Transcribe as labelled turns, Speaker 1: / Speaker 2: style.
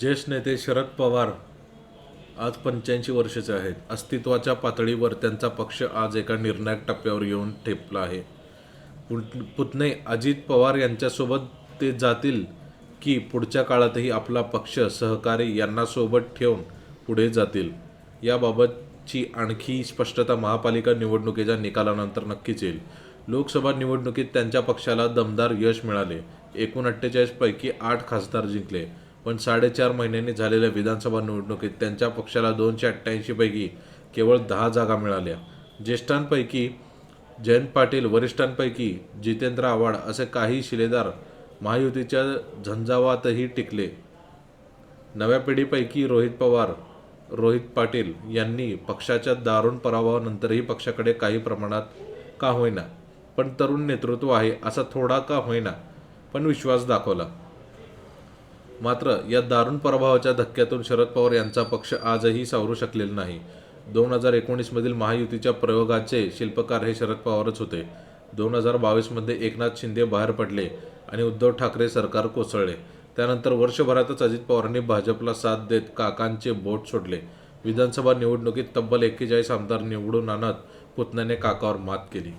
Speaker 1: ज्येष्ठ नेते शरद पवार आज पंच्याऐंशी वर्षाचे आहेत. अस्तित्वाच्या पातळीवर त्यांचा पक्ष आज एका निर्णायक टप्प्यावर येऊन ठेपला आहे. पुत पुतणे अजित पवार यांच्यासोबत ते जातील की पुढच्या काळातही आपला पक्ष सहकारी यांना सोबत ठेवून पुढे जातील? याबाबतची आणखी स्पष्टता महापालिका निवडणुकीच्या निकालानंतर नक्कीच येईल. लोकसभा निवडणुकीत त्यांच्या पक्षाला दमदार यश मिळाले. एकूण अठ्ठेचाळीसपैकी आठ खासदार जिंकले. पण साडेचार महिन्यांनी झालेल्या विधानसभा निवडणुकीत त्यांच्या पक्षाला दोनशे अठ्ठ्याऐंशीपैकी केवळ दहा जागा मिळाल्या. ज्येष्ठांपैकी जयंत पाटील वरिष्ठांपैकी जितेंद्र आव्हाड असे काही शिलेदार महायुतीच्या झंझावातही टिकले. नव्या पिढीपैकी रोहित पवार रोहित पाटील यांनी पक्षाच्या दारुण पराभवानंतरही पक्षाकडे काही प्रमाणात का होईना पण तरुण नेतृत्व आहे असा थोडा का होईना पण विश्वास दाखवला. मात्र या दारुण पराभवाच्या धक्क्यातून शरद पवार यांचा पक्ष आजही सावरू शकलेला नाही. दोन हजार एकोणीसमधील महायुतीच्या प्रयोगाचे शिल्पकार हे शरद पवारच होते. दोन हजार बावीसमध्ये एकनाथ शिंदे बाहेर पडले आणि उद्धव ठाकरे सरकार कोसळले. त्यानंतर वर्षभरातच अजित पवारांनी भाजपला साथ देत काकांचे बोट सोडले. विधानसभा निवडणुकीत तब्बल एक्केचाळीस आमदार निवडून आणत पुतण्याने काकावर मात केली.